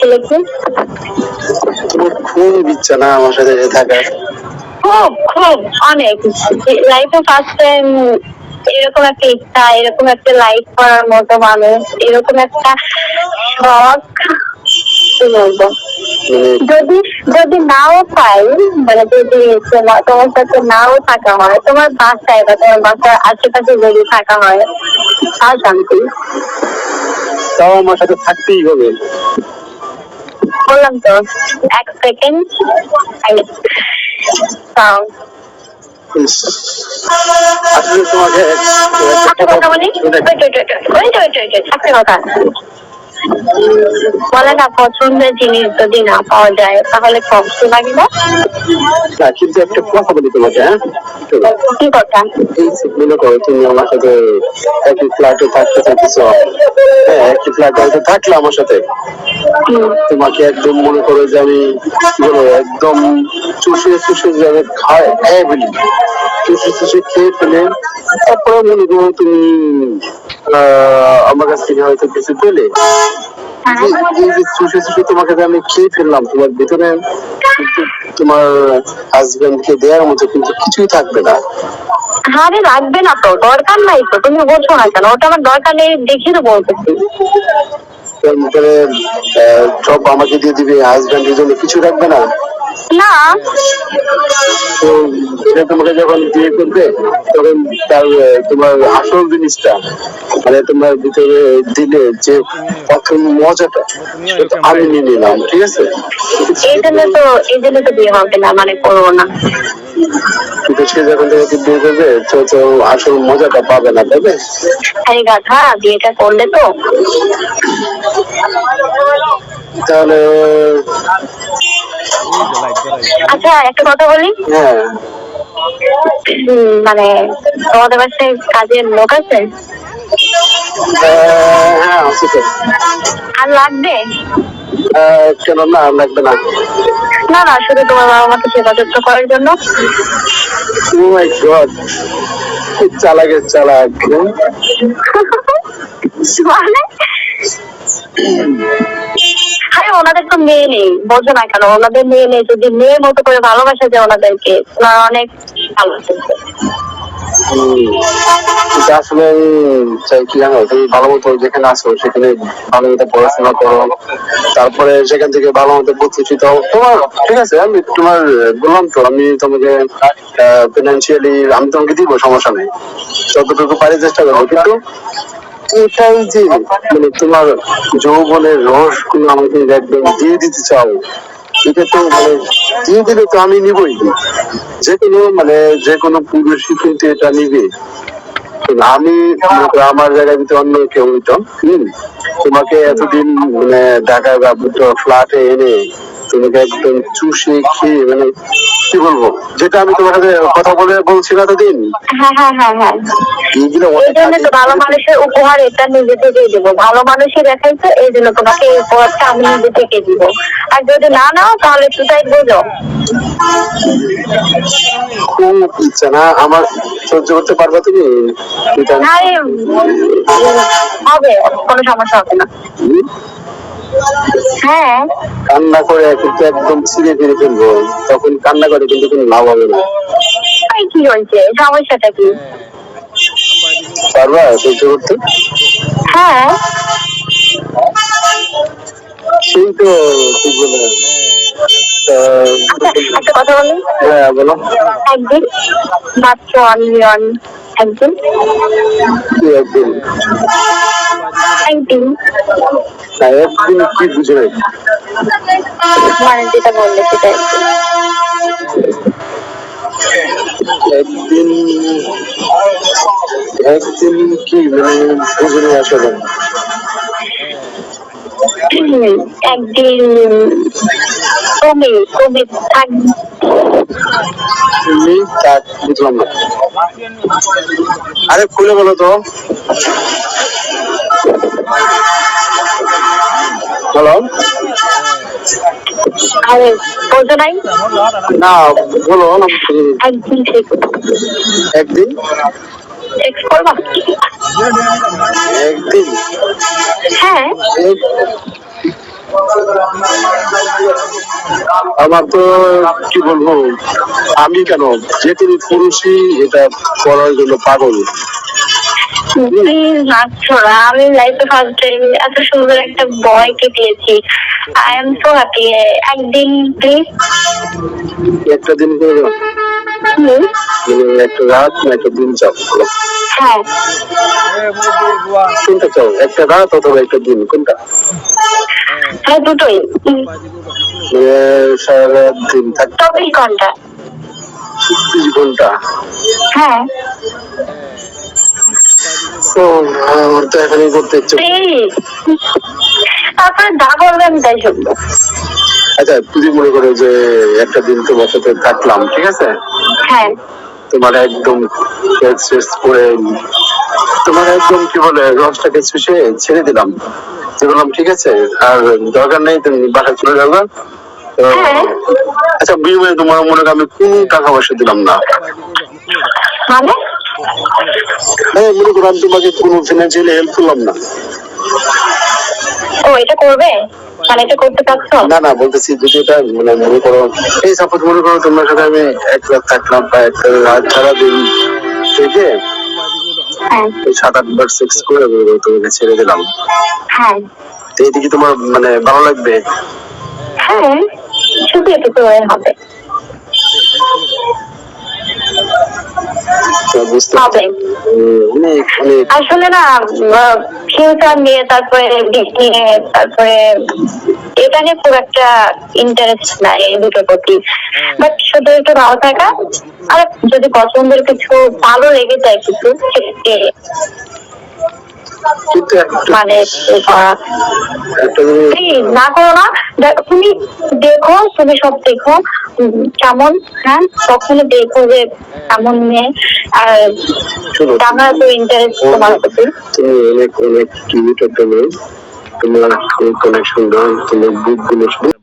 ছেলেকে তোমার খুব ইচ্ছা না আমার সাথে থাকার। খুব খুব অনেক। লাইফে ফার্স্ট টাইম এরকম একটা ইচ্ছা এরকম একটা লাইফ করার মতো মানুষ এরকম একটা শখ। বলব? যদি যদি নাও পাই মানে যদি তোমার তোমার সাথে নাও থাকা হয় তোমার বাসায় বা তোমার বাসার আশেপাশে যদি থাকা হয় তাও শান্তি। তাও আমার সাথে থাকতেই হবে। বললাম তো এক সেকেন্ড তোমাকে একটা কথা বলি একটা কথা বলে না পছন্দের জিনিস যদি না পাওয়া যায় তাহলে কষ্ট লাগে না কিন্তু একটা কথা বলি তোমাকে হ্যাঁ? কি কথা? মনে করো তুমি আমার সাথে একই ফ্ল্যাটে থাকতে চাইতেছ। হ্যাঁ একই ফ্ল্যাটে হয়তো থাকলে আমার সাথে। তোমাকে একদম মনে করো যে আমি কি বলব একদম চুষে চুষে যে আমি খাই খেয়ে ফেলি চুষে চুষে খেয়ে ফেলে তারপরে মনে করো তুমি আমার কাছ থেকে হয়তো কিছু পেলে। এই এই যে চুষে চুষে তোমাকে আমি খেয়ে ফেললাম তোমার ভিতরে তোমার দেওয়ার মতো কিন্তু কিছুই থাকবে না। আরে রাখবে না তো দরকার নাই তো তুমি বোঝো না কেন ওটা আমার দরকার নেই দেখি তো বলতেছি তার ভিতরে আহ, সব আমাকে দিয়ে দিবে হাজবেন্ডের জন্য কিছু রাখবে না? না। সে তোমাকে যখন বিয়ে করবে তখন তার তোমার আসল জিনিসটা মানে তোমার ভিতরে দিলে যে প্রথম মজাটা সেটা আমি নিয়ে নিলাম ঠিক আছে? এই জন্য তো এই জন্য তো বিয়ে হবে না মানে করব না। কিন্তু সে যখন তোমাকে বিয়ে করবে তো তো আসল মজাটা পাবে না তবে আরে গাধা বিয়েটা করলে তো। তাহলে আচ্ছা একটা কথা বলি? হ্যাঁ। মানে তোমাদের বাসায় কাজের লোক আছে? হ্যাঁ আর লাগবে? কেন না লাগবে না। না না শুধু তোমার বাবা মাকে সেবা যত্ন করার জন্য। গড চালাকের চালাক হ্যাঁ? মানে? আরে ওনাদের তো মেয়ে নেই, বোঝো না কেন, ওনাদের মেয়ে নেই, যদি মেয়ের মতো করে যায় ওনাদেরকে, ওনারা অনেক আসলে চাই কি জানো, তুমি ভালো মতো যেখানে সেখানে ভালো মতো পড়াশোনা করো, তারপরে সেখান থেকে ভালো মতো প্রতিষ্ঠিত তোমার, ঠিক আছে, আমি তোমার বললাম তো, আমি তোমাকে ফিনান্সিয়ালি আমি তোমাকে দিব, সমস্যা নেই। যতটুকু পারি চেষ্টা করব, কিন্তু এটাই যে মানে তোমার যৌবনের রসগুলো আমাকে একদম দিয়ে দিতে চাও। এটা তো মানে দিয়ে দিলে তো আমি নিবই। যে কোনো মানে যে কোনো পুরুষই কিন্তু এটা নিবে। আমি আমার জায়গায় যদি অন্য কেউ হইতো হম? তোমাকে এতদিন মানে ঢাকায় বা ফ্ল্যাটে এনে তোমাকে একদম চুষে খেয়ে মানে কি বলব? যেটা আমি তোমার সাথে কথা বলে বলছি না এতদিন। হ্যাঁ হ্যাঁ হ্যাঁ হ্যাঁ। এইগুলো এই জন্য তো ভালো মানুষের উপহার এটা নিজে থেকেই দেবো। ভালো মানুষই দেখাইছো এই জন্য তোমাকে এই উপহারটা আমি নিজে থেকে দিব। আর যদি না নাও তাহলে সুসাইড বোঝো। খুব ইচ্ছা না আমার সহ্য করতে পারবে তুমি? হবে কোনো সমস্যা হবে না? হ্যাঁ। কান্না করে কিন্তু একদম ছিঁড়ে ফিরে ফেলব। তখন কান্না করে কিন্তু কোনো লাভ হবে না। কি হয়েছে? সমস্যাটা কি? পারবা সহ্য করতে? হ্যাঁ। সেই তো ঠিক বলে আচ্ছা একটা কথা বলি। হ্যাঁ বলো। একদিন মাত্র অনিয়ন একদিন একদিন একদিন একদিন কি বুঝে নাই মানে যেটা বললে সেটা একদিন একদিন কি মানে বুঝে একদিন থাক বুঝলাম না আরে খুলে বলো তো। হ্যালো আরে নাই? না বলো একদিন একদিন? সেক্স করবা? একদিন? হ্যাঁ। আমার তো কি বলব আমি কেন? যে তিনি পুরুষই এটা করার জন্য পাগল। প্লিজ আমি লাইফে ফার্স্ট টাইম এত সুন্দর একটা বয়কে পেয়েছি। আই এম সো হ্যাপি একদিন প্লিজ একটা দিন করে একটা রাত না একটা দিন চাও। হ্যাঁ। কোনটা চাও? একটা রাত অথবা একটা দিন? কোনটা? হ্যাঁ দুটোই। সারা রাত দিন থাকতে চব্বিশ ঘণ্টা চব্বিশ ঘণ্টা। হ্যাঁ। আমার তো এখনই করতে ইচ্ছে প্লিজ যা বলবে তাই শুনব। আচ্ছা তুমি মনে করো যে একটা দিন তোমার সাথে থাকলাম ঠিক আছে? হ্যাঁ। তোমার একদম করে তোমার একদম কি বলে রসটাকে ছেড়ে দিলাম। বললাম ঠিক আছে আর দরকার নেই তুমি বাসায় চলে যাবে। হ্যাঁ। আচ্ছা বিনিময়ে তোমার মনে করো আমি কোন টাকা পয়সা দিলাম না। মানে? হ্যাঁ মনে করো আমি তোমাকে কোনো ফিনান্সিয়ালি হেল্প করলাম না। ও এটা করবে? মানে এটা করতে পারছ? না না বলতেছি যদি এটা মানে মনে করো এই সাপোজ মনে করো তোমার সাথে আমি এক রাত থাকলাম বা একটা রাত সারাদিন থেকে হ্যাঁ। সাত আট বার সেক্স করে তোমাকে ছেড়ে দিলাম। হ্যাঁ। তো তোমার মানে ভালো লাগবে? হ্যাঁ শুধু এটুকু হবে তো বুঝতে হবে আসলে না ফিউচার নিয়ে তারপরে নিয়ে তারপরে এটা নিয়ে খুব একটা ইন্টারেস্ট নাই এই দুটোর প্রতি। বাট শুধু একটু ভালো থাকা আর যদি পছন্দের কিছু ভালো লেগে যায় কিছু মানে না করো না তুমি দেখো তুমি সব দেখো কেমন হ্যাঁ? কখনো দেখো যে কেমন মেয়ে আর আমার তো ইন্টারেস্ট তোমার প্রতি। তুমি অনেক অনেক কিউট একটা মেয়ে। তোমার অনেক সুন্দর তোমার বুকগুলো সুন্দর